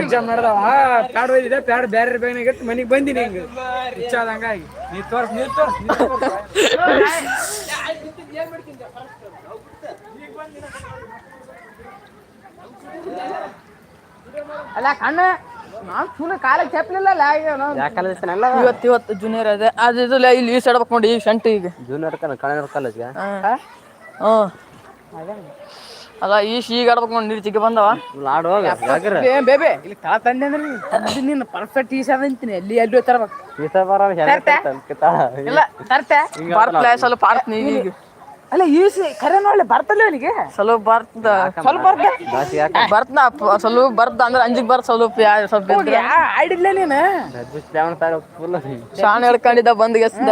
Exam ನಡೆದವ pad ಒಯ್ದಿದೆ pad ಬ್ಯಾರೆ ಬೇಗನೆ ಮನಿಗೆ ಬಂದಿನಿ ಹಿಂಗ. ನೀ ತೋರ್ಸ್ ನೀ ತೋರ್ಸ್. ಅಲ್ಲ ಕಣ್ಣ ನಾನ್ ಸುಮ್ಮನೆ ಕಾಲಕ್ಕೆ ಚಪ್ಪಲಿಲ್ಲ ಇವತ್ತು ಇವತ್ತು ಜೂನಿಯರ್ ಅದೇ. ಅದು ಇದು ಲೇ, ಇಲ್ಲಿ ಈ ಸೈಡ್ ನೋಡಿ ಈ ಶಂಟ್ ಈಗ. ಜೂನಿಯರ್ ಕಾಲೇಜ್ಗೆ ಹ್ಞೂ ಅಲ್ಲ ಈ ಈಗ ಆಡ್ಬೇಕು ನೀರು ಚಿಕ್ಕ ಬಂದವ. ಏ ಬೇಬೆ ಇಲ್ಲಿ ತಳ ತಂದೆ ಅಂದ್ರೆ ತಂದು ನೀನು ಪರ್ಫೆಕ್ಟ್ ಈಸ ಅಂತೀನಿ ಎಲ್ಲಿ ಎಲ್ಲಿ ತರಬೇಕು ಈತ ಬರ ತರ್ತೆ? ಇಲ್ಲ ತರ್ತೆ? ಬರ್ತಲ ಸ್ವಲ್ಪ ಆಡ್ತೀನಿ ಈಗ ಈಗ. ಅಲ್ಲ ಈಸಿ ಖರೆ ನೋಡ್ಲಿ ಬರ್ತಲ್ಲ ಅವನಿಗೆ ಸ್ವಲ್ಪ ಬರ್ತ ಸ್ವಲ್ಪ ಬರ್ತ ಬರ್ತನ ಸ್ವಲ್ಪ ಬರ್ತ ಅಂದ್ರೆ ಅಂಜಿಗೆ ಬರ್ತ ಸ್ವಲ್ಪ ಸ್ವಲ್ಪ. ಆಡಿಲ್ಲ ನೀನು? ಫುಲ್ ಶಾಣ ಹೇಳ್ಕೊಂಡಿದ್ದ ಬಂದ್ ಗೆಸ್ದ.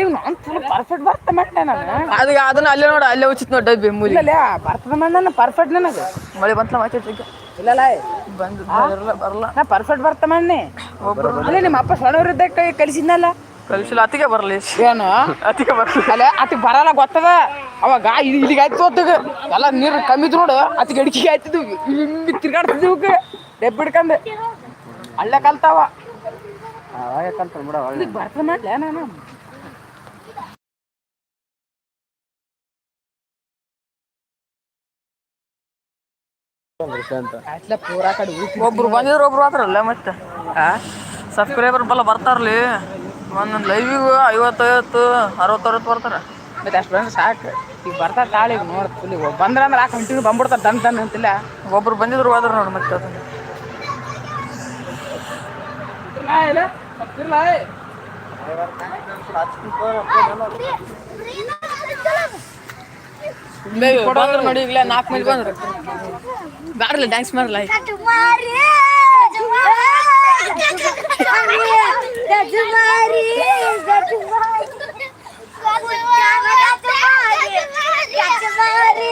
ಈಗ ನಾನು ಫುಲ್ ಪರ್ಫೆಕ್ಟ್ ಬರ್ತ ಮಾಡ್ದೆ ನಾನು. ಅದು ಅದನ್ನ ಅಲ್ಲೇ ನೋಡು ಅಲ್ಲೇ ಉಚಿತ ನೋಡಿ ಡಬ್ಬಿ ಮೂಲಿ ಇಲ್ಲ ಬರ್ತದ ಮಣ್ಣ ಪರ್ಫೆಕ್ಟ್ ನನಗೆ. ಮಳೆ ಬಂತಲ್ಲ ಮತ್ತೆ ಈಗ ಇಲ್ಲ ಬಂದು ಬರಲ್ಲ ಬರಲ್ಲ. ನಾ ಪರ್ಫೆಕ್ಟ್ ಬರ್ತ ಮಣ್ಣೆ ಅಲ್ಲೇ ನಿಮ್ಮ ಅಪ್ಪ ಸಣ್ಣವರಿದ್ದ ಕೈ ಕಲಿಸಿದ್ನಲ್ಲ. ಕಲಿಸಿಲ್ಲ ಅತಿಗೆ ಬರಲಿ ಏನು? ಅತಿಗೆ ಬರಲಿ ಅಲ್ಲ ಅತಿಗೆ ಬರಲ್ಲ ಗೊತ್ತದ? ಅವಾಗ ಇದು ಇಲ್ಲಿಗೆ ಆಯ್ತು ಹೊತ್ತಿಗೆ. ಎಲ್ಲ ನೀರು ಕಮ್ಮಿ ಇತ್ತು ನೋಡು ಅತಿಗೆ ಅಡಿಕೆ ಆಯ್ತಿದ್ವು ಇಲ್ಲಿ ತಿರ್ಗಾಡ್ತಿದ್ವು ಡೆಬ್ಬ ಹಿಡ್ಕಂಡು. ಅಲ್ಲೇ ಕಲ್ತಾವ. ಅವಾಗ ಕಲ್ತಾರ ಬಿಡ ಬರ್ತದ ಮಾಡ್ಲ ನಾನು. ಪೂರಾ ಕಡೆ ಒಬ್ರು ಬಂದಿದ್ರು ಒಬ್ರು ಆದ್ರಲ್ಲ ಮತ್ತೆ ಸಬ್ಸ್ಕ್ರೈಬರ್ ಬಲ್ಲ ಬರ್ತಾರಲಿ ಒಂದೊಂದು ಲೈವಿಗೂ ಐವತ್ತೈವತ್ತು ಅರವತ್ತರವತ್ತು ಬರ್ತಾರೆ ಮತ್ತೆ ಅಷ್ಟು ಬಂದ್ರೆ ಸಾಕು ಈಗ ಬರ್ತಾರೆ ತಾಳಿ ಈಗ ನೋಡ್ ಫುಲ್ ಬಂದ್ರೆ ಅಂದ್ರೆ ಆ ಕಂಟಿನ್ಯೂ ಬಂದ್ಬಿಡ್ತಾರೆ ದನ್ ದನ್ ಅಂತಿಲ್ಲ ಒಬ್ರು ಬಂದಿದ್ರು ಹೋದ್ರು ನೋಡಿ ಮತ್ತೆ ಅದನ್ನ ಬಂದ್ರು ನೋಡಿ ಈಗಲೇ ನಾಲ್ಕು ಮಂದಿ ಬಂದ್ರು ಬ್ಯಾಡ್ರಲ್ಲ ಡ್ಯಾನ್ಸ್ ಮಾಡಲ್ಲ Gajumari! Gajumari! Gajumari!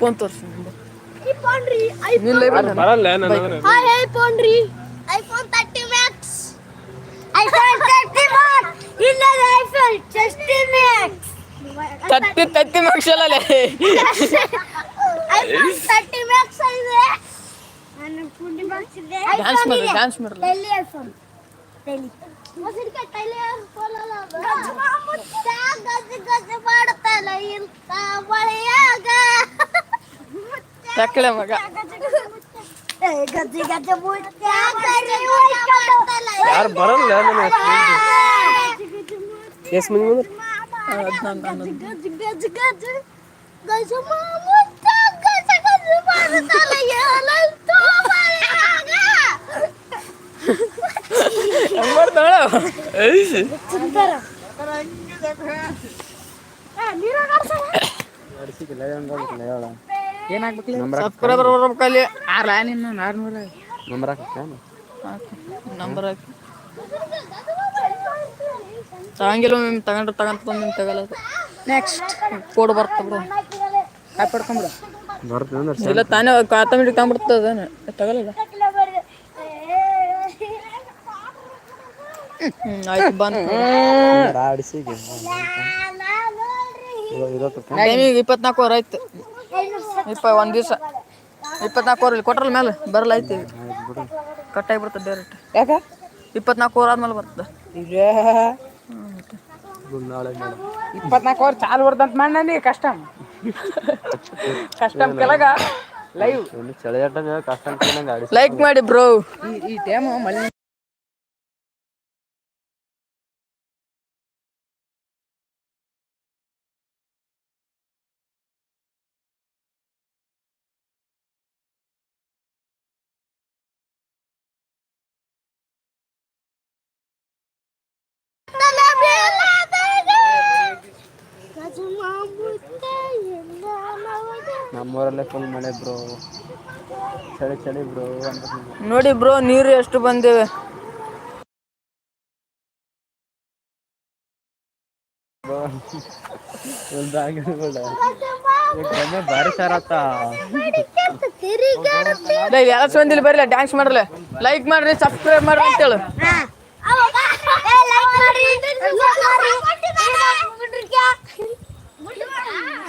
ಫೋನ್ ತೋರಿಸಿ iPhone ರೀ ನಿಲ್ಲ ಬರಲ್ಲ ನನ್ನ ಹಾಯ್ ಐಫೋನ್ ರೀ iPhone thirty max iPhone thirty max ಇಲ್ಲ ಐಫೋನ್ ತರ್ಟಿ ಮ್ಯಾಕ್ಸ್ ತತ್ತಿ ತತ್ತಿ ಮಕ್ಷಲಲ್ಲೇ ಐಫೋನ್ ತರ್ಟಿ ಮ್ಯಾಕ್ಸ್ ಇದೆ ನಾನು ಫುಡ್ ಬಾಕ್ಸ್ ಇದೆ ಡ್ಯಾನ್ಸ್ ಮಾಡಿ ಡ್ಯಾನ್ಸ್ ಮಾಡಲ್ಲ tele iPhone tele ಮೊಸರಿಕೆ tele iPhone ಅಲ್ಲ ಮುತ್ತ ಗಜ ಗಜ ಮಾಡುತ್ತಲ್ಲ ಇಂತ ಮಳೆಯಾಗ ತಕ್ಕಳೆ ಮಗ ಗಜ ಗಜ ಮುತ್ತ ಯಾರು ಬರಲ್ಲ ಎಸ್ ಮಂದಿ ಬಂದ್ರು ಹದಿನೊಂದು ಹನ್ನೊಂದು ಮಾಡ್ತಾಳ? ಸಬ್ಸ್ಕ್ರೈಬರ್ ಬರ್ಬೇಕಲ್ಲಿ ಆರ್ಲ ನಿನ್ನ ಆರ್ನೂರ ನಂಬರ್ ನಂಬರ್ ಹಾಕಿ ತಗಂಗಿಲ್ಲ ತಗೊಂಡ್ರೆ ತಗೊಂತ ಬಂದು ತಗಲ್ಲ ನೆಕ್ಸ್ಟ್ ಕೋಡ್ ಬರ್ತ ಬಿಡು. ಕಾಪಿ ಪಡ್ಕೊಂಬಿಡು ಬರ್ತದೆ ಅಂದ್ರೆ ಇಲ್ಲ ತಾನೇ ಆಟೋಮೆಟಿಕ್ ತಗೊಂಡ್ಬಿಡ್ತದ ಅದೇನು ತಗಲ್ಲ ಹ್ಞೂ ಆಯ್ತು ಬಂತು ಟೈಮಿಗೆ ಇಪ್ಪತ್ನಾಲ್ಕು ಅವರ್ ಆಯ್ತು. ಇಪ್ಪ ಒಂದು ದಿವಸ. ಇಪ್ಪತ್ನಾಲ್ಕು ಅವರ್ ಇಲ್ಲಿ ಕೊಟ್ರಲ್ ಮೇಲೆ? ಬರಲ್ಲ ಐತಿ ಕಟ್ಟಾಗಿ ಬರ್ತದೆ ಡೈರೆಕ್ಟ್ ಯಾಕೆ? ಇಪ್ಪತ್ನಾಲ್ಕು ಅವರ್ ಆದ್ಮೇಲೆ ಬರ್ತದೆ. ಇಪ್ಪತ್ನಾಲ್ಕು ಚಾಲು ಬರ್ದಂತ ಮಾಡಿ ಕಷ್ಟ. ಕಸ್ಟಮ್ ಕೆಳಗ. ಲೈವ್ ಕಷ್ಟ ಲೈಕ್ ಮಾಡಿ ಬ್ರೋ ಈ ಈ ಟೈಮು ಮಲ್ಲಿ ನಮ್ಮೂರಲ್ಲೇ ಫುಲ್ ಮಳೆ ಬ್ರೋ ಚಳಿ ಚಳಿ ಬ್ರೋ ಅಂತ ನೋಡಿ ಬ್ರೋ ನೀರು ಎಷ್ಟು ಬಂದಿವೆ. ಭಾರಿ ಲೇ, ಎಲ್ಲ ಡ್ಯಾನ್ಸ್ ಮಾಡ್ರಲ್ಲ ಲೈಕ್ ಮಾಡ್ರಿ ಸಬ್ಸ್ಕ್ರೈಬ್ ಮಾಡ್ರಿ ಅಂತೇಳು. ಲೈಕ್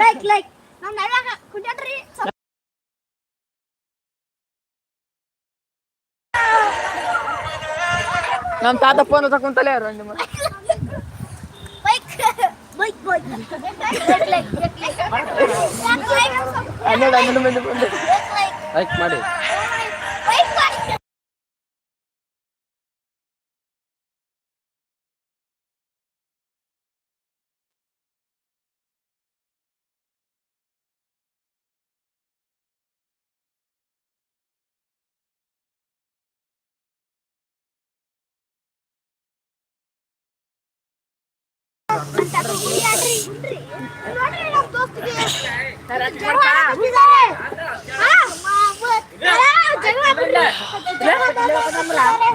ಲೈಕ್ ಲೈಕ್ ನಮ್ಮ ನೆಲಗ ಕುಡಿಯಡ್ರಿ ನಮ್ಮ ತಾತ ಫೋನ್ ತಕೊಂತಲೇ ಯಾರು ನಿಮ್ಮ bike bike bike like like ಹನ್ನೆರಡು ಹನ್ನೆರಡು ಮಂದಿ ಬಂದು ಲೈಕ್ ಮಾಡಿ.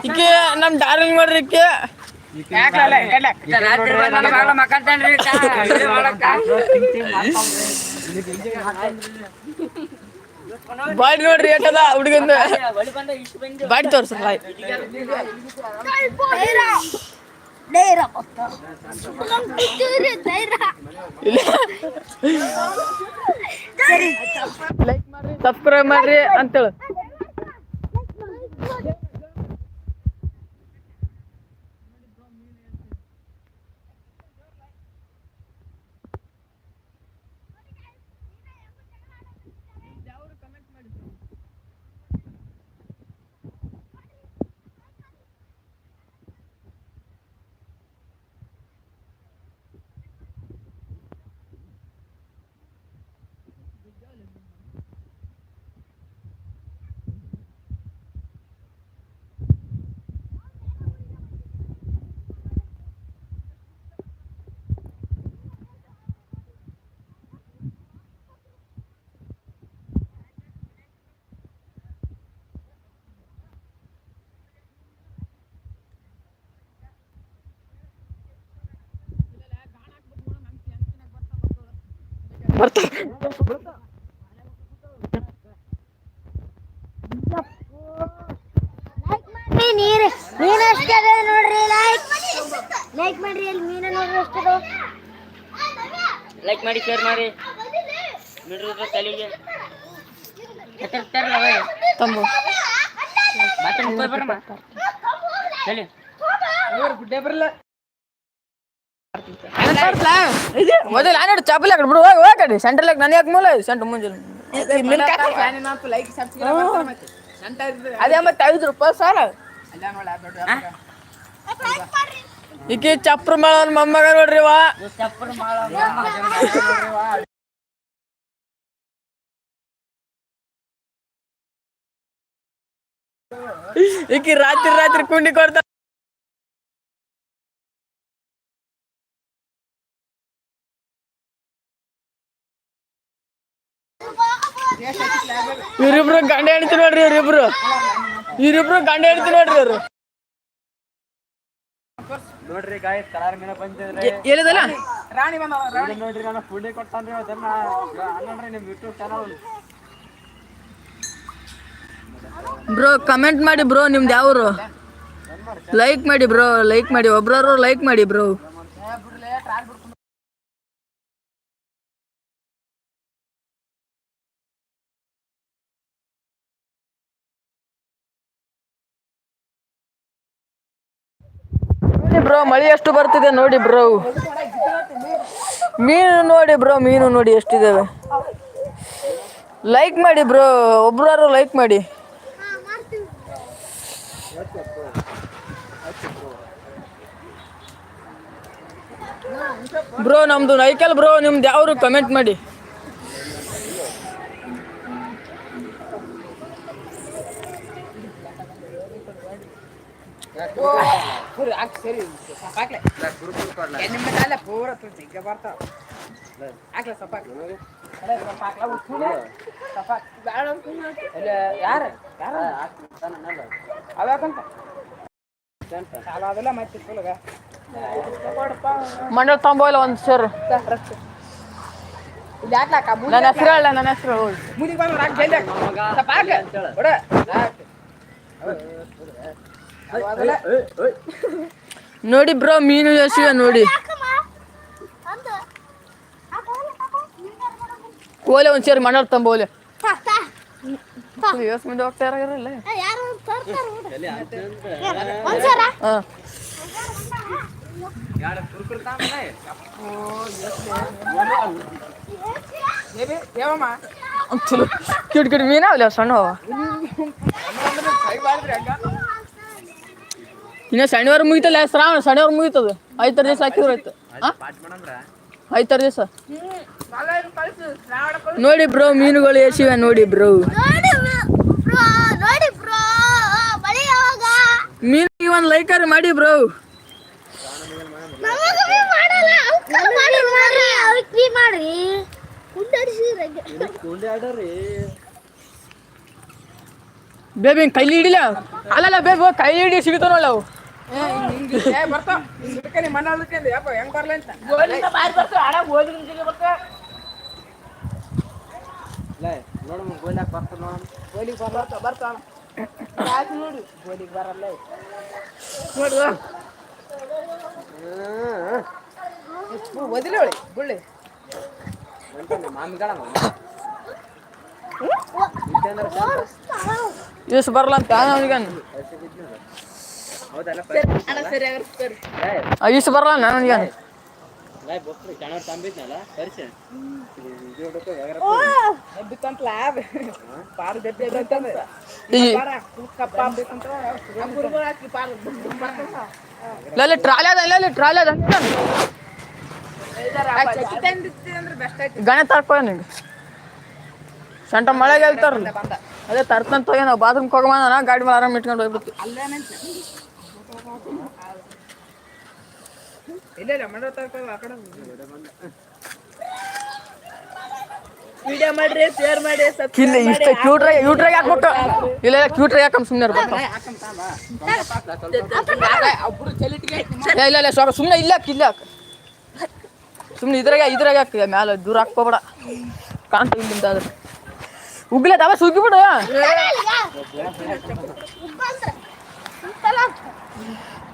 ಈಕೆ ನಮ್ ಡಾರ್ಲಿಂಗ್ ಮಾಡ್ರಿ ಈಕೆ. ಬಾಡಿ ನೋಡ್ರಿ ಏಟದ ಹುಡುಗಂದ. ಬಾಡಿ ತೋರ್ಸ ಧೈರ್ಯ ಗೊತ್ತಾ? ನಮ್ ಧೈರ್ಯ ಧೈರ್ಯ ಇಲ್ಲ ಸರಿ ಲೈಕ್ ಮಾಡ್ರಿ ಸಬ್ಸ್ಕ್ರೈಬ್ ಮಾಡ್ರಿ ಅಂತೇಳು ಲೈಕ್ ಮಾಡಿ ನೀರ್. ಮೀನ್ ಎಷ್ಟಿದೆ ನೋಡ್ರಿ ಲೈಕ್ ಲೈಕ್ ಮಾಡ್ರಿ ಅಲ್ಲಿ ಮೀನ ನೋಡ್ರಿ ಅಷ್ಟದ ಲೈಕ್ ಮಾಡಿ ಶೇರ್ ಮಾಡಿ. ನೋಡ್ರಿ ತಲೆಗೆ. ತಂಬು. ಬಾತ್ರೂಮ್ ಬರಮ್ಮ ಹೇಳಿ ಗುಡ್ಡೆ ಬರಲ್ಲ ಮೊದಲು ನಾನು ಚಾಪಲ್ ಹಾಕಿ ಬಿಡು ಹೋಗಿ ಹೋಗಡಿ ಸೆಂಟ್ರಲ್ ನಾನು ಯಾಕೆ ಮೂಲ ಸೆಂಟ್ರ್ ಮುಂಜಾನೆ ಲೈಕ್ ಸಬ್ಸ್ಕ್ರೈಬ್ ಮತ್ತೆ ಸಂತ ಇರ್ತದೆ ಅದೇ ಮತ್ತೆ ಐದು ರೂಪಾಯಿ ಸಾಲ ಅಲ್ಲ ನೋಡ ದೊಡ್ಡ ವ್ಯಾಪಾರ. ಈಕೆ ಚಪ್ರ ಮಾಡ ಮೊಮ್ಮಗ ನೋಡ್ರಿ ವಾ ಚಪ್ಪರ್ ಮಾಡ ಈಕಿ ರಾತ್ರಿ ರಾತ್ರಿ ಕುಂಡಿ ಕೊಡ್ತಾ ಇವ್ರಿಬ್ರು ಗಂಡ ಹೆಣ್ತಿ ನೋಡ್ರಿ ಇವರಿಬ್ರು. ಇವರಿಬ್ರು ಗಂಡ ಹೆಣ್ತಿ ನೋಡ್ರಿ ಇವ್ರು. ನೋಡ್ರಿ ಗಾಯ ಕಲಾರ ಮೀನ ಬಂದಿದ್ರೆ ಎ- ಹೇಳಿದಲ್ಲ ರಾಣಿ ಬಂದ ಇದು ನೋಡ್ರಿ ನಾನು ಪುಣ್ಯ ಕೊಡ್ತಾನ್ರಿ ಅದನ್ನ. ನೋಡ್ರಿ ನಿಮ್ ಯೂಟ್ಯೂಬ್ ಚಾನಲ್ ಬ್ರೋ ಕಮೆಂಟ್ ಮಾಡಿ ಬ್ರೋ ನಿಮ್ದು ಯಾವ್ರು? ಲೈಕ್ ಮಾಡಿ ಬ್ರೋ ಲೈಕ್ ಮಾಡಿ. ಒಬ್ರವ್ರು ಲೈಕ್ ಮಾಡಿ ಬ್ರೋ ಬ್ರೋ, ಮಳೆ ಎಷ್ಟು ಬರ್ತಿದೆ ನೋಡಿ ಬ್ರೋ. ಮೀನು ನೋಡಿ ಬ್ರೋ, ಮೀನು ನೋಡಿ ಎಷ್ಟಿದ್ದಾವೆ ಲೈಕ್ ಮಾಡಿ ಬ್ರೋ, ಒಬ್ರಾರು ಲೈಕ್ ಮಾಡಿ. ಬ್ರೋ, ನಮ್ದು ನೈಕಲ್ ಬ್ರೋ, ನಿಮ್ದು ಯಾವ್ರು ಕಮೆಂಟ್ ಮಾಡಿ. ಹಾಕಿ ಸರಿ. ಹಾಕ್ಲೆ. ನಿಮ್ಮ ಕಾಲ ಪೂರ ತುಳ್ಸಿ ಈಗ ಬರ್ತಾವ. ಹಾಕ್ಲೆ ಸೊಪ್ಪ ಹಾಕ್ಲೆ. ಸೊಪ್ಪ ಹಾಕ್ಲ. ಬ್ಯಾಡ ಅಂತೀನಿ. ಅಲ್ಲ, ಯಾರು? ಯಾರು? ಅದ್ಯಾಕಂತ ಸಾಲ ಅದೆಲ್ಲ ಮತ್ತೆ ಸುಲಗ ಮಂಡಳ ತಂಬೋಲ್ಲ ಒಂದು ಸರ್. ನನ್ನ ಹೆಸರು ಅಲ್ಲ ನನ್ನ ಹೆಸರು ಮುದಿಗೆ ಬಂದ್ರೆ ಹಾಕಿ ಜಲ್ದಿ ಹಾಕು. ನೋಡಿ ಬ್ರೋ ಮೀನು ಎಸಿವೆ ನೋಡಿ. ಓಲೆ ಒಂದು ಸೇರಿ ತಾ ಎಷ್ಟು ಮಂದಿ ಹೋಗ್ತಾ ಇರಲ್ಲ ಏ, ಯಾರು ತರ್ತಾರ ಬಿಡು ಒಂದ್ಸರ ಹಾಂ. ಕಿಟ್ ಕಿಟ್ ಮೀನಾವಲ್ಲ ಸಣ್ಣ ಇನ್ನು ಶನಿವಾರ ಮುಗಿತಲ್ಲ ಶ್ರಾವಣ ಶನಿವಾರ ಮುಗಿತದ. ಐದರ ದಿವಸ ಹಾಕಿದ್ರೆ ಆಯ್ತು. ಐದರ ದಿವಸ? ನೋಡಿ ಬ್ರೋ ಮೀನುಗಳು ಎಸಿವೆ ನೋಡಿ ಬ್ರೋ. ಮೀನಿಗೆ ಒಂದು ಲೈಕರ್ ಮಾಡಿ ಬ್ರೋ. ಬೇಬಿ ಕೈಲಿ ಹಿಡಿಲ? ಅಲ್ಲಲ್ಲ ಬೇಬು ಕೈಲಿ ಹಿಡಿ ಸಿಗುತ್ತ ಏ ಬರ್ತಾವ ಸಿಡ್ಕನಿ ಮಣ್ಣ ಅದಕ್ಕೆ ಯಪ್ಪ ಹೆಂಗ್ ಬರಲ್ಲ ಅಂತ? ಗೋಲಿಗೆ ಬರ್ತಾವ ಬರ್ತಾವ ಆಯ್ತು ನೋಡಿ. ಗೋಲಿಗೆ ಬರಲ್ಲ. ನೋಡು. ಒದಿಲಿ ಹೊಳಿ ಗುಳ್ಳಿ ಯೂಸ್ ಬರಲ್ಲ ಅಂತ ಅವನಿಗೆ ಇಷ್ಟು ಬರಲ್ಲ ನನಗೆ ಟ್ರಾಲಿ ಅದ ಇಲ್ಲ ಟ್ರಾಲಿ ಅದ. ಗಣೆ ತರ್ಕೊ ನಿಂಗೆ ಸಂಟ ಮಳೆಗೆ ಹೇಳ್ತಾರ ಅದೇ ತರ್ತಂತ ಏನೋ ಬಾತ್ರೂಮ್ ಹೋಗಮ್ಮ ಗಾಡಿ ಮೇಲೆ ಆರಾಮ್ ಇಟ್ಕೊಂಡು ಹೋಗ್ಬಿಡ್ತೀವಿ. ಅಲ್ಲೇನಂತ ಇಲ್ಲ ಇಲ್ಲ ಆ ಕಡೆ ವಿಡಿಯೋ ಮಾಡ್ರಿ ಶೇರ್ ಮಾಡಿ ಕಿಲ್ಲ ಇಷ್ಟ ಯೂಟ್ರಾಗ ಹಾಕ್ಬೇಕು ಇಲ್ಲ ಇಲ್ಲ ಕ್ಯೂಟ್ರಾಗ ಹಾಕಮ್ ಸುಮ್ಮನೆ ಇಲ್ಲ ಇಲ್ಲ ಸುಮ್ಮನೆ ಇಲ್ಲ ಸುಮ್ಮನೆ ಇದ್ರಾಗ ಇದ್ರಾಗ ಹಾಕ ಮ್ಯಾಲ ದೂರ ಹಾಕ್ಕೋಬೇಡ ಕಾಣ್ತ ಇಲ್ಲಿಂದ ಆದ್ರೆ ಉಗ್ಲೆ ತವ ಸುಗ್ಗಿಬಿಡು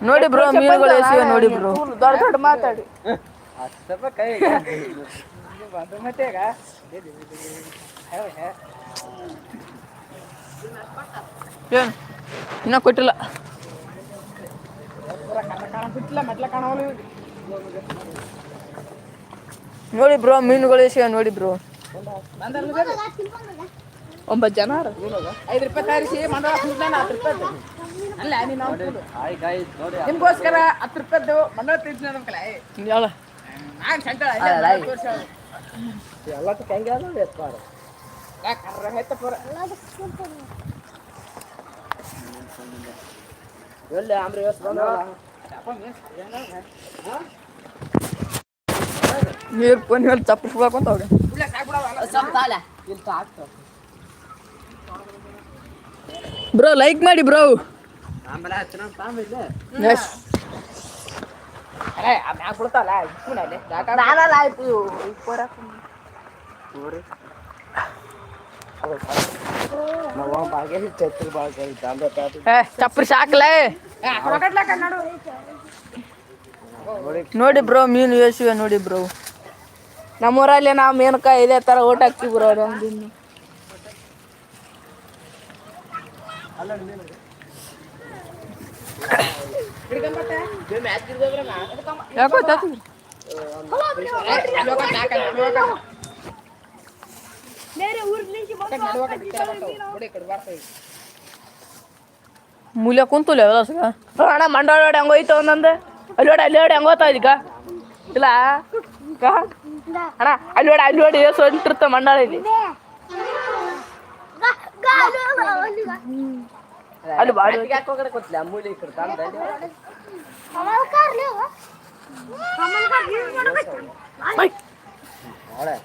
ನೋಡಿ ಬ್ರೋ ಮೀನುಗಳು ಎಸಿವೆ ನೋಡಿ ಬ್ರೋ. ದೊಡ್ಡ ದೊಡ್ಡ ಮಾತಾಡಿ. ಏನು? ಇನ್ನೂ ಕೊಟ್ಟಿಲ್ಲ. ನೋಡಿ ಬ್ರೋ ಮೀನುಗಳು ಎಸಿವೆ ನೋಡಿ ಬ್ರೋ? ಒಂಬತ್ತು ಜನ. ಐದು ರೂಪಾಯಿ ತರಿಸಿ ಮಂಡಳ ತಿಂತಾನೆ ಹತ್ತು ರೂಪಾಯಿ ಅಲ್ಲ ನೀನು ನಿಮ್ಗೋಸ್ಕರ ಹತ್ತು ರೂಪಾಯಿದ್ದು ಮಂಡಳ ತಿಂತೀನಿ ಅನ್ನೋಕಲ್ಲ ಹೇಳ. ನಾನು ಸೆಂಟರ್ ಕರ್ರ ಹೆತ್ತ ಪೂರ. ನೀರು ಪೋನ್ ಮೇಲೆ ಚಪ್ಪಿಸ್ಬೇಕು ಅಂತ ಹೋಗ ಇಲ್ಲ ಸಾಕ್ಬಿಡವ ಬ್ರೋ ಲೈಕ್ ಮಾಡಿ ಬ್ರೋ ಎಸ್ ಏ ಚಪ್ರಿ ಸಾಕ್ಲೇ. ನಡು. ನೋಡಿ. ಬ್ರೋ ಮೀನು ಯೋಚಿವೆ ನೋಡಿ ಬ್ರೋ ನಮ್ಮೂರಲ್ಲಿ ನಾವು ಮೇನಕ ಇದೇ ತರ ಊಟ ಹಾಕ್ತಿವಿ ಬ್ರೋ ನಮ್ದಿನ್ನು ಮೂಲೆ ಸಗ? ಅಣ್ಣ, ಮಂಡಾಳ ನೋಡಿ ಹೆಂಗೋಯ್ತು ಒಂದೊಂದು ಅಲ್ಲಿ ನೋಡಿ ಅಲ್ಲಿ ನೋಡಿ ಹೆಂಗೋತ ಇದೀಗ? ಇಲ್ಲ? ಅಣ್ಣ, ಅಲ್ಲಿ ನೋಡಿ ಅಲ್ಲಿ ನೋಡಿ ಸೊಂಟಿರ್ತ ಮಂಡಾಳ ಅಲ್ಲಿ ಬಾಡಿ ಮೂಲಿ ಈ ಕಡೆ ತಂದೆ ಕಮಲ್ ಕಾರ್ಲಿ ಕಮಲ್ ಕಾರ್ಲಿ ನೋಡೆ